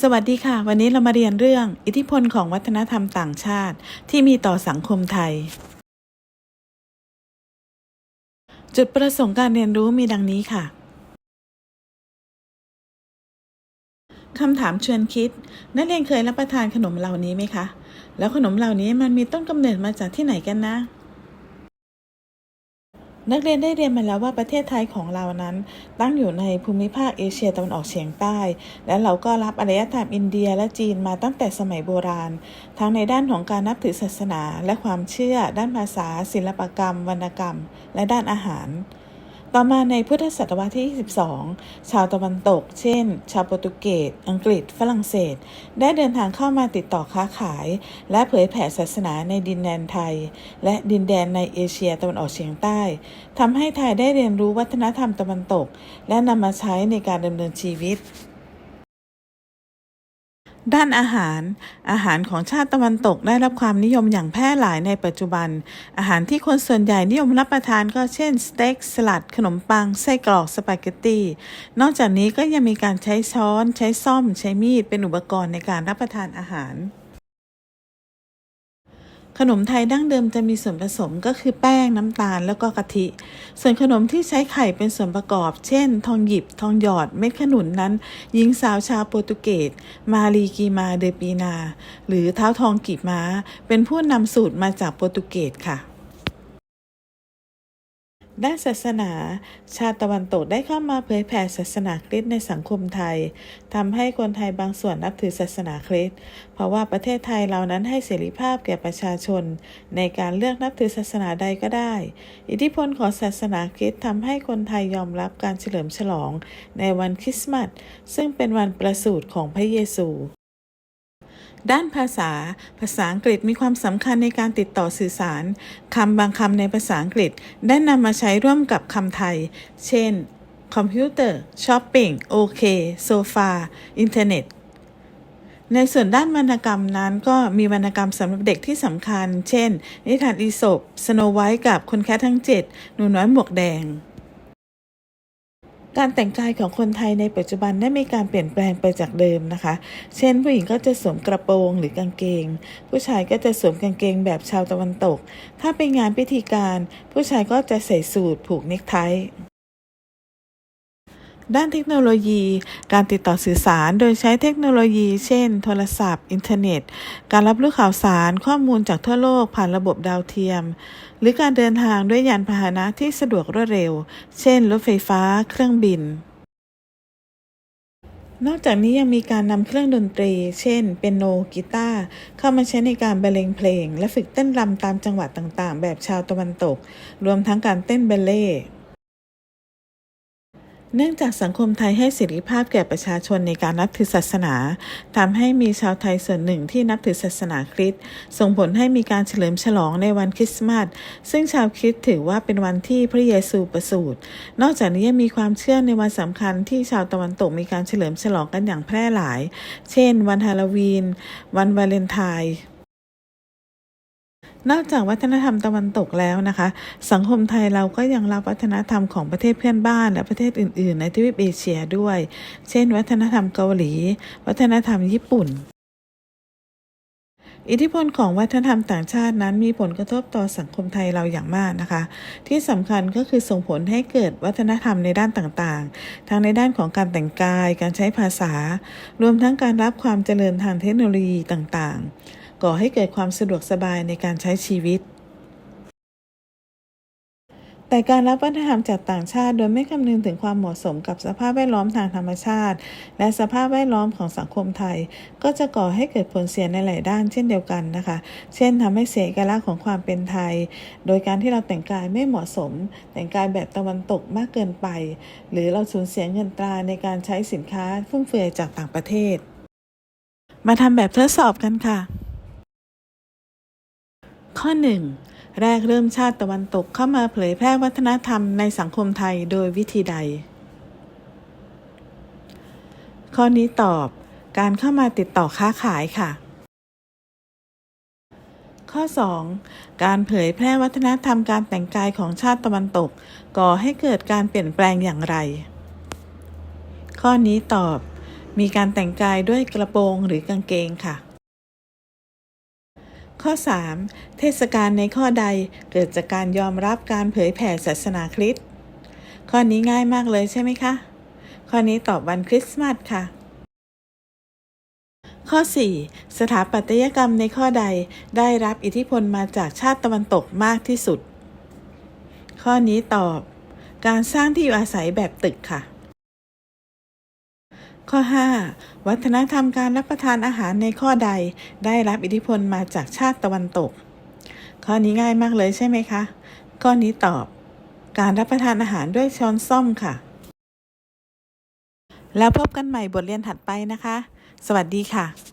สวัสดีค่ะ วันนี้เรามาเรียนเรื่อง อิทธิพลของวัฒนธรรมต่างชาติ ที่มีต่อสังคมไทย จุดประสงค์การเรียนรู้มีดังนี้ค่ะคำถามชวนคิด นักเรียนเคยรับประทานขนมเหล่านี้ไหมคะ แล้วขนมเหล่านี้มันมีต้นกำเนิดมาจากที่ไหนกันนะ นักเรียนได้เรียนมาแล้วว่าประเทศไทยของเรานั้น ตั้งอยู่ในภูมิภาคเอเชียตะวันออกเฉียงใต้ และเราก็รับอารยธรรมอินเดียและจีนมาตั้งแต่สมัยโบราณ ทั้งในด้านของการนับถือศาสนาและความเชื่อ ด้านภาษา ศิลปกรรม วรรณกรรม และด้านอาหาร ต่อมาในพุทธศตวรรษที่ 22 ชาวตะวันตก เช่น ชาวโปรตุเกส อังกฤษ ฝรั่งเศส ได้เดินทางเข้ามาติดต่อค้าขาย และเผยแผ่ศาสนาในดินแดนไทย และดินแดนในเอเชียตะวันออกเฉียงใต้ทำให้ไทยได้เรียนรู้วัฒนธรรมตะวันตก และนำมาใช้ในการดำเนินชีวิต ด้านอาหาร อาหารของชาติตะวันตกได้รับความนิยมอย่างแพร่หลายในปัจจุบัน อาหารที่คนส่วนใหญ่นิยมรับประทานก็เช่นสเต็กสลัด ขนมปัง ไส้กรอก สปาเกตตี นอกจากนี้ก็ยังมีการใช้ช้อน ใช้ซ่อม ใช้มีด เป็นอุปกรณ์ในการรับประทานอาหาร ขนมไทยดั้งเดิมจะมีส่วนผสมก็คือแป้งน้ำตาลแล้วก็กะทิ ส่วนขนมที่ใช้ไข่เป็นส่วนประกอบ เช่น ทองหยิบ ทองหยอด เม็ดขนุนนั้นหญิงสาวชาวโปรตุเกส มารีกีมาเดปีนา หรือเท้าทองกีบม้า เป็นผู้นำสูตรมาจากโปรตุเกสค่ะ ด้านศาสนา ชาติตะวันตกได้เข้ามาเผยแผ่ศาสนาคริสต์ในสังคมไทยทำให้คนไทยบางส่วนนับถือศาสนาคริสต์เพราะว่าประเทศไทยเรานั้นให้เสรีภาพแก่ประชาชน ในการเลือกนับถือศาสนาใดก็ได้ อิทธิพลของศาสนาคริสต์ทำให้คนไทยยอมรับการเฉลิมฉลองในวันคริสต์มาสซึ่งเป็นวันประสูติของพระเยซู ด้านภาษา ภาษาอังกฤษมีความสำคัญในการติดต่อสื่อสารคำบางคำในภาษาอังกฤษได้นำมาใช้ร่วมกับคำไทย เช่น คอมพิวเตอร์ ช้อปปิ้ง โอเค โซฟา อินเทอร์เน็ต ในส่วนด้านวรรณกรรมนั้นก็มีวรรณกรรมสำหรับเด็กที่สำคัญ เช่น นิทานอีสปสโนไวท์กับคนแค่ทั้งเจ็ดหนูน้อยหมวกแดง การแต่งกายของคนไทยในปัจจุบันได้มีการเปลี่ยนแปลงไปจากเดิมนะคะ เช่น ผู้หญิงก็จะสวมกระโปรงหรือกางเกง ผู้ชายก็จะสวมกางเกงแบบชาวตะวันตก ถ้าเป็นงานพิธีการ ผู้ชายก็จะใส่สูทผูกเนคไท ด้านเทคโนโลยี การติดต่อสื่อสารโดยใช้เทคโนโลยี เช่น โทรศัพท์ อินเทอร์เน็ต การรับรู้ข่าวสารข้อมูลจากทั่วโลกผ่านระบบดาวเทียม หรือการเดินทางด้วยยานพาหนะที่สะดวกรวดเร็ว เช่น รถไฟฟ้า เครื่องบิน นอกจากนี้ยังมีการนำเครื่องดนตรี เช่น เปียโน กีตาร์ เข้ามาใช้ในการบรรเลงเพลง และฝึกเต้นรำตามจังหวัดต่างๆ แบบชาวตะวันตก รวมทั้งการเต้นเบลเล่ เนื่องจากสังคมไทยให้เสรีภาพแก่ประชาชนในการนับถือศาสนาทำให้มีชาวไทยส่วนหนึ่งที่นับถือศาสนาคริสต์ส่งผลให้มีการเฉลิมฉลองในวันคริสต์มาสซึ่งชาวคริสต์ถือว่าเป็นวันที่พระเยซูประสูตินอกจากนี้ยังมีความเชื่อในวันสำคัญที่ชาวตะวันตกมีการเฉลิมฉลองกันอย่างแพร่หลาย เช่น วันฮาโลวีน วันวาเลนไทน์ นอกจากวัฒนธรรมตะวันตกแล้วนะคะ สังคมไทยเราก็ยังรับวัฒนธรรมของประเทศเพื่อนบ้านและประเทศอื่น ๆ ในทวีปเอเชียด้วย เช่น วัฒนธรรมเกาหลี วัฒนธรรมญี่ปุ่นอิทธิพลของวัฒนธรรมต่างชาตินั้นมีผลกระทบต่อสังคมไทยเราอย่างมากนะคะ ที่สำคัญก็คือส่งผลให้เกิดวัฒนธรรมในด้านต่างๆ ทั้งในด้านของการแต่งกาย การใช้ภาษา รวมทั้งการรับความเจริญทางเทคโนโลยีต่างๆ ก่อให้เกิดความสะดวกสบายในการใช้ชีวิต แต่การรับวัฒนธรรมจากต่างชาติโดยไม่คำนึงถึงความเหมาะสมกับสภาพแวดล้อมทางธรรมชาติ และสภาพแวดล้อมของสังคมไทย ก็จะก่อให้เกิดผลเสียในหลายด้านเช่นเดียวกันนะคะ เช่นทำให้เสียเอกลักษณ์ของความเป็นไทย โดยการที่เราแต่งกายไม่เหมาะสม แต่งกายแบบตะวันตกมากเกินไป หรือเราสูญเสียเงินตราในการใช้สินค้าฟุ่มเฟือยจากต่างประเทศมาทำแบบทดสอบกันค่ะ ข้อ 1. แรกเริ่มชาติตะวันตกเข้ามาเผยแพร่วัฒนธรรมในสังคมไทยโดยวิธีใด ข้อนี้ตอบ การเข้ามาติดต่อค้าขายค่ะ ข้อ 2. การเผยแพร่วัฒนธรรมการแต่งกายของชาติตะวันตก ก่อให้เกิดการเปลี่ยนแปลงอย่างไร ข้อนี้ตอบ มีการแต่งกายด้วยกระโปรงหรือกางเกงค่ะ ข้อ 3. เทศกาลในข้อใดเกิดจากการยอมรับการเผยแผ่ศาสนาคริสต์ข้อนี้ง่ายมากเลยใช่ไหมคะ ข้อนี้ตอบวันคริสต์มาสค่ะ ข้อ 4. สถาปัตยกรรมในข้อใดได้รับอิทธิพลมาจากชาติตะวันตกมากที่สุด ข้อนี้ตอบ การสร้างที่อยู่อาศัยแบบตึกค่ะ ข้อ 5. วัฒนธรรมการรับประทานอาหารในข้อใด ได้รับอิทธิพลมาจากชาติตะวันตก ข้อนี้ง่ายมากเลยใช่ไหมคะ ข้อนี้ตอบ การรับประทานอาหารด้วยช้อนส้อมค่ะ แล้วพบกันใหม่บทเรียนถัดไปนะคะ สวัสดีค่ะ